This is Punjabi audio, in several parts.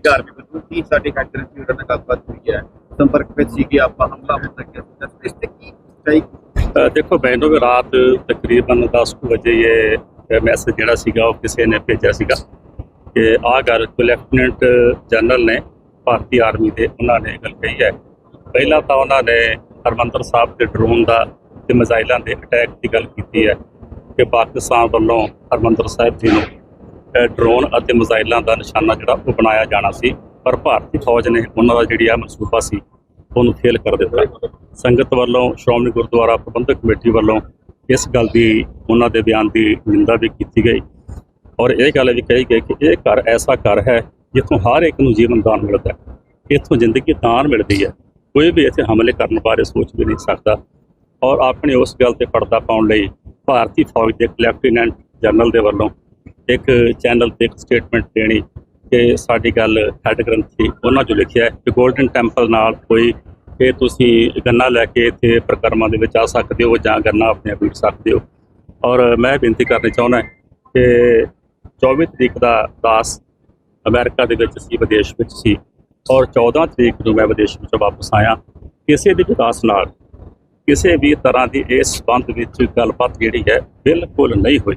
ਸੀਗਾ ਆਰਮੀ ਕੀ ਸਾਡੇ ਹੈਡਰ ਸੀ ਉਹਨਾਂ ਨਾਲ ਗੱਲਬਾਤ ਹੋਈ ਹੈ, ਸੰਪਰਕ ਵਿੱਚ ਸੀ ਕਿ ਆਪਾਂ, ਹਮਲਾ ਹੋ ਸਕਿਆ ਸੀ। ਇਸ ਤੇ ਕੀ ਸਹੀ? ਦੇਖੋ, ਮੈਨੂੰ ਵੀ ਰਾਤ ਤਕਰੀਬਨ 10 ਵਜੇ ਇਹ ਮੈਸੇਜ ਜਿਹੜਾ ਸੀਗਾ, ਉਹ ਕਿਸੇ ਨੇ ਭੇਜਿਆ ਸੀਗਾ ਕਿ ਆਹ ਗੱਲ ਲੈਫਟੀਨੈਂਟ ਜਨਰਲ ਨੇ, ਭਾਰਤੀ ਆਰਮੀ ਦੇ, ਉਹਨਾਂ ਨੇ ਗੱਲ ਕਹੀ ਹੈ। ਪਹਿਲਾਂ ਤਾਂ ਉਹਨਾਂ ਨੇ ਹਰਮੰਦਰ ਸਾਹਿਬ ਦੇ ਡਰੋਨ ਦਾ ਤੇ ਮਿਜ਼ਾਈਲਾਂ ਦੇ ਅਟੈਕ ਦੀ ਗੱਲ ਕੀਤੀ ਹੈ ਕਿ ਪਾਕਿਸਤਾਨ ਵੱਲੋਂ ਹਰਮੰਦਰ ਸਾਹਿਬ ਜੀ ਨੂੰ ਡਰੋਨ ਅਤੇ ਮਿਜ਼ਾਈਲਾਂ ਦਾ ਨਿਸ਼ਾਨਾ ਜਿਹੜਾ ਉਹ ਬਣਾਇਆ ਜਾਣਾ ਸੀ, ਪਰ ਭਾਰਤੀ ਫੌਜ ਨੇ ਉਹਨਾਂ ਦਾ ਜਿਹੜੀ ਆ ਮਨਸੂਬਾ ਸੀ, ਉਹਨੂੰ ਫੇਲ ਕਰ ਦਿੱਤਾ। ਸੰਗਤ ਵੱਲੋਂ ਸ਼੍ਰੋਮਣੀ ਗੁਰਦੁਆਰਾ ਪ੍ਰਬੰਧਕ ਕਮੇਟੀ ਵੱਲੋਂ ਇਸ ਗੱਲ ਦੀ ਉਹਨਾਂ ਦੇ ਬਿਆਨ ਦੀ ਨਿੰਦਾ ਵੀ ਕੀਤੀ ਗਈ। ਔਰ ਇਹ ਗੱਲ ਵੀ ਕਹੀ ਗਈ ਕਿ ਇਹ ਘਰ ਐਸਾ ਘਰ ਹੈ, ਜਿੱਥੋਂ ਹਰ ਇੱਕ ਨੂੰ ਜੀਵਨ ਦਾਨ ਮਿਲਦਾ ਹੈ। ਇੱਥੋਂ ਜ਼ਿੰਦਗੀ ਦਾਨ ਮਿਲਦੀ ਹੈ, ਕੋਈ ਵੀ ਇੱਥੇ ਹਮਲੇ ਕਰਨ ਬਾਰੇ ਸੋਚ ਵੀ ਨਹੀਂ ਸਕਦਾ। ਔਰ ਆਪਣੀ ਉਸ ਗੱਲ ਤੇ ਪਰਦਾ ਪਾਉਣ ਲਈ ਭਾਰਤੀ ਫੌਜ ਦੇ ਲੈਫਟੀਨੈਂਟ ਜਨਰਲ ਦੇ ਵੱਲੋਂ ਇੱਕ ਚੈਨਲ ਤੇ ਇੱਕ ਸਟੇਟਮੈਂਟ ਦੇਣੀ ਕਿ ਸਾਡੀ ਗੱਲ ਹੈਡ ਗ੍ਰੰਥੀ ਉਹਨਾਂ 'ਚੋਂ ਲਿਖਿਆ ਹੈ ਕਿ 골ਡਨ ਟੈਂਪਲ ਨਾਲ ਕੋਈ ਕਿ ਤੁਸੀਂ ਗੰਨਾ ਲੈ ਕੇ ਇੱਥੇ ਪ੍ਰਕਰਮਾਂ ਦੇ ਵਿੱਚ ਆ ਸਕਦੇ ਹੋ ਜਾਂ ਗੰਨਾ ਆਪਣੇ ਆਪ ਬੀਜ ਸਕਦੇ ਹੋ। ਔਰ ਮੈਂ ਬੇਨਤੀ ਕਰਨੀ ਚਾਹੁੰਦਾ ਕਿ 24 ਤਰੀਕ ਦਾ ਦਾਸ ਅਮਰੀਕਾ ਦੇ ਵਿੱਚ ਸੀ, ਵਿਦੇਸ਼ ਵਿੱਚ ਸੀ ਔਰ 14 ਤਰੀਕ ਨੂੰ ਮੈਂ ਵਿਦੇਸ਼ ਵਿੱਚੋਂ ਵਾਪਸ ਆਇਆ। ਕਿਸੇ ਦੀ ਵਿਕਾਸ ਨਾਲ ਕਿਸੇ ਵੀ ਤਰ੍ਹਾਂ ਦੀ ਇਸ ਸੰਬੰਧ ਵਿੱਚ ਗੱਲਬਾਤ ਜਿਹੜੀ ਹੈ ਬਿਲਕੁਲ ਨਹੀਂ ਹੋਈ।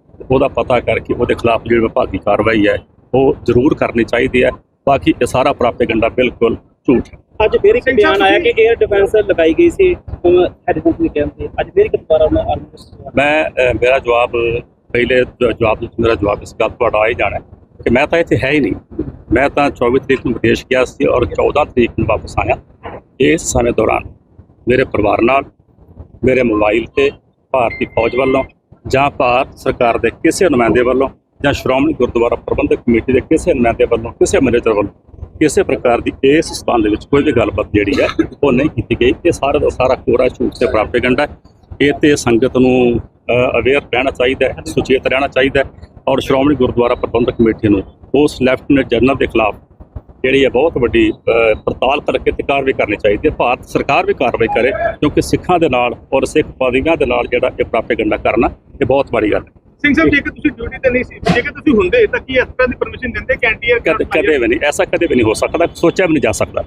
ਉਹਦਾ ਪਤਾ ਕਰਕੇ ਉਹਦੇ ਖਿਲਾਫ ਜਿਹੜੀ ਵਿਭਾਗੀ ਕਾਰਵਾਈ ਹੈ ਉਹ ਜ਼ਰੂਰ ਕਰਨੀ ਚਾਹੀਦੀ ਹੈ। ਬਾਕੀ ਇਹ ਸਾਰਾ ਪ੍ਰਾਪੇਗੰਡਾ ਬਿਲਕੁਲ ਝੂਠ ਹੈ। ਅੱਜ ਫਿਰ ਇੱਕ ਬਿਆਨ ਆਇਆ ਕਿ 에ਅਰ ਡਿਫੈਂਸ ਲਗਾਈ ਗਈ ਸੀ ਹੈਡਫੋਨ ਦੇ ਅੱਜ ਫਿਰ ਇੱਕ ਦੁਬਾਰਾ ਉਹਨਾਂ ਆਰਮੀ ਮੈਂ ਮੇਰਾ ਜਵਾਬ ਪਹਿਲੇ ਜਵਾਬ ਵਿੱਚ ਮੇਰਾ ਜਵਾਬ ਇਸ ਗੱਲ ਤੁਹਾਡਾ ਆ ਹੀ ਜਾਣਾ ਕਿ ਮੈਂ ਤਾਂ ਇੱਥੇ ਹੈ ਹੀ ਨਹੀਂ। ਮੈਂ ਤਾਂ 24 ਤਰੀਕ ਨੂੰ ਵਿਦੇਸ਼ ਗਿਆ ਸੀ ਔਰ 14 ਤਰੀਕ ਨੂੰ ਵਾਪਸ ਆਇਆ। ਇਸ ਸਮੇਂ ਦੌਰਾਨ ਮੇਰੇ ਪਰਿਵਾਰ ਨਾਲ ਮੇਰੇ ਮੋਬਾਈਲ ਤੇ ਭਾਰਤੀ ਫੌਜ ਵੱਲੋਂ ਜਾਂ ਭਾਰਤ ਸਰਕਾਰ ਦੇ ਕਿਸੇ ਨੁਮਾਇੰਦੇ ਵੱਲੋਂ ਜਾਂ ਸ਼੍ਰੋਮਣੀ ਗੁਰਦੁਆਰਾ ਪ੍ਰਬੰਧਕ ਕਮੇਟੀ ਦੇ ਕਿਸੇ ਨੁਮਾਇੰਦੇ ਵੱਲੋਂ, ਕਿਸੇ ਮੈਨੇਜਰ ਵੱਲੋਂ, ਕਿਸੇ ਪ੍ਰਕਾਰ ਦੀ ਇਸ ਸਬੰਧ ਵਿੱਚ ਕੋਈ ਵੀ ਗੱਲਬਾਤ ਜਿਹੜੀ ਹੈ, ਉਹ ਨਹੀਂ ਕੀਤੀ ਗਈ। ਇਹ ਸਾਰਾ ਦਾ ਸਾਰਾ ਕੋਰਾ ਝੂਠ ਤੇ ਪ੍ਰਾਪੇਗੰਡਾ ਹੈ। ਇਹ ਤੇ ਸੰਗਤ ਨੂੰ ਅਵੇਅਰ ਰਹਿਣਾ ਚਾਹੀਦਾ ਹੈ, ਸੁਚੇਤ ਰਹਿਣਾ ਚਾਹੀਦਾ ਹੈ ਔਰ ਸ਼੍ਰੋਮਣੀ ਗੁਰਦੁਆਰਾ ਪ੍ਰਬੰਧਕ ਕਮੇਟੀ ਨੂੰ ਉਸ ਲੈਫਟੀਨੈਂਟ ਜਨਰਲ ਦੇ ਖਿਲਾਫ ਜਿਹੜੀ ਹੈ ਬਹੁਤ ਵੱਡੀ ਪੜਤਾਲ ਕਰਕੇ ਤੇ ਕਾਰਵਾਈ ਕਰਨੀ ਚਾਹੀਦੀ ਹੈ। ਭਾਰਤ ਸਰਕਾਰ ਵੀ ਕਾਰਵਾਈ ਕਰੇ ਕਿਉਂਕਿ ਸਿੱਖਾਂ ਦੇ ਨਾਲ ਔਰ ਸਿੱਖ ਪਾਦੀਆਂ ਦੇ ਨਾਲ ਜਿਹੜਾ ਇਹ ਪ੍ਰਾਪੇਗੰਡਾ ਕਰਨਾ ਇਹ ਬਹੁਤ ਮਾੜੀ ਗੱਲ ਹੈ। ਸਿੰਘ ਸਾਹਿਬ ਜੇਕਰ ਤੁਸੀਂ ਡਿਊਟੀ ਤੇ ਨਹੀਂ ਸੀ ਜੇਕਰ ਤੁਸੀਂ ਹੁੰਦੇ ਤਾਂ ਕੀ ਇਸ ਤਰ੍ਹਾਂ ਦੀ ਪਰਮਿਸ਼ਨ ਦਿੰਦੇ? ਕੈਂਟੀਅਰ ਕਦੇ ਵੀ ਨਹੀਂ ਐਸਾ ਕਦੇ ਵੀ ਨਹੀਂ ਹੋ ਸਕਦਾ ਸੋਚਿਆ ਵੀ ਨਹੀਂ ਜਾ ਸਕਦਾ।